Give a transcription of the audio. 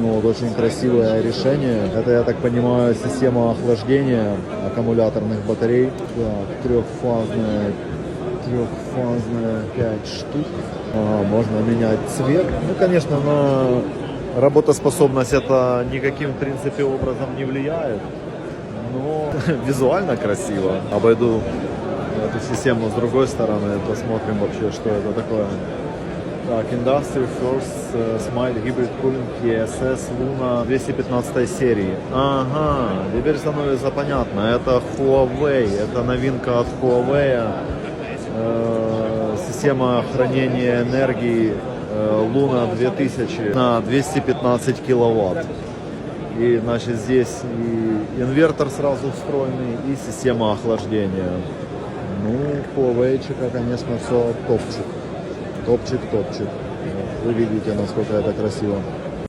Ну, очень красивое решение. Это, я так понимаю, система охлаждения аккумуляторных батарей. Так, трехфазная, трехфазная 5 штук. Ага, можно менять цвет. Ну, конечно, на работоспособность это никаким, в принципе, образом не влияет. Но визуально красиво. Обойду эту систему с другой стороны, посмотрим вообще, что это такое. Так, Industry First э, Smile Hybrid Cooling ESS Luna 215 серии. Ага, теперь становится понятно. Это Huawei, это новинка от Huawei. Э, система хранения энергии э, Luna 2000 на 215 киловатт. И значит здесь и инвертор сразу встроенный, и система охлаждения. Ну, Huawei, конечно, все топчик. Топчик, топчик. Вот, Вы видите, насколько это красиво.